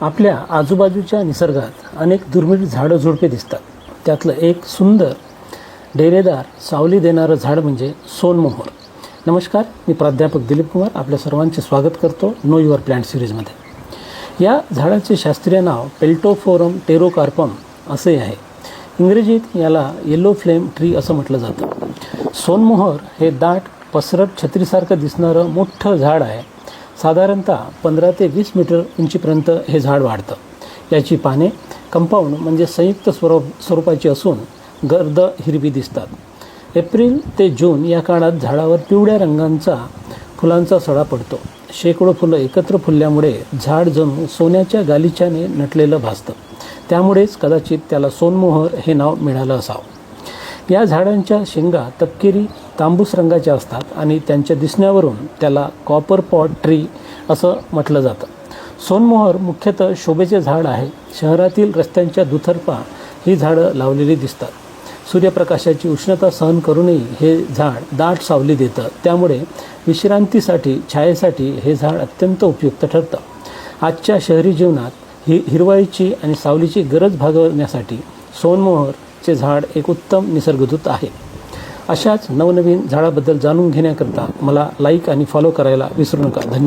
आपल्या आजूबाजूच्या निसर्गात अनेक दुर्मिळ झाडं झुडपे दिसतात. त्यातलं एक सुंदर डेरेदार सावली देणारं झाड म्हणजे सोनमोहर. नमस्कार मी प्राध्यापक दिलीप कुमार आपल्या सर्वांचे स्वागत करतो नो युअर प्लॅन्ट सिरीजमध्ये. या झाडाचे शास्त्रीय नाव पेल्टोफोरम टेरोकार्पम असे आहे. इंग्रजीत याला येलो फ्लेम ट्री असं म्हटलं जातं. सोनमोहर हे दाट पसरट छत्रीसारखं दिसणारं मोठं झाड आहे. साधारणतः पंधरा ते वीस मीटर उंचीपर्यंत हे झाड वाढतं. याची पाने कंपाऊंड म्हणजे संयुक्त स्वरूप स्वरूपाची असून गर्द हिरवी दिसतात. एप्रिल ते जून या काळात झाडावर पिवळ्या रंगांचा फुलांचा सडा पडतो. शेकडो फुलं एकत्र फुलल्यामुळे झाड जणू सोन्याच्या गालिच्याने नटलेलं भासतं. त्यामुळेच कदाचित त्याला सोनमोहर हे नाव मिळालं असावं. या झाडांच्या शेंगा तपकिरी तांबूस रंगाच्या असतात आणि त्यांच्या दिसण्यावरून त्याला कॉपर पॉट ट्री असं म्हटलं जातं. सोनमोहर मुख्यतः शोभेचे झाड आहे. शहरातील रस्त्यांच्या दुतर्फा ही झाडं लावलेली दिसतात. सूर्यप्रकाशाची उष्णता सहन करूनही हे झाड दाट सावली देतं. त्यामुळे विश्रांतीसाठी छायेसाठी हे झाड अत्यंत उपयुक्त ठरतं. आजच्या शहरी जीवनात ही हिरवाईची आणि सावलीची गरज भागवण्यासाठी सोनमोहरचे झाड एक उत्तम निसर्गदूत आहे. अशाच नवनवीन झाडाबद्दल जाणून घेण्याकरता मला लाईक आणि फॉलो करायला विसरू नका. धन्यवाद.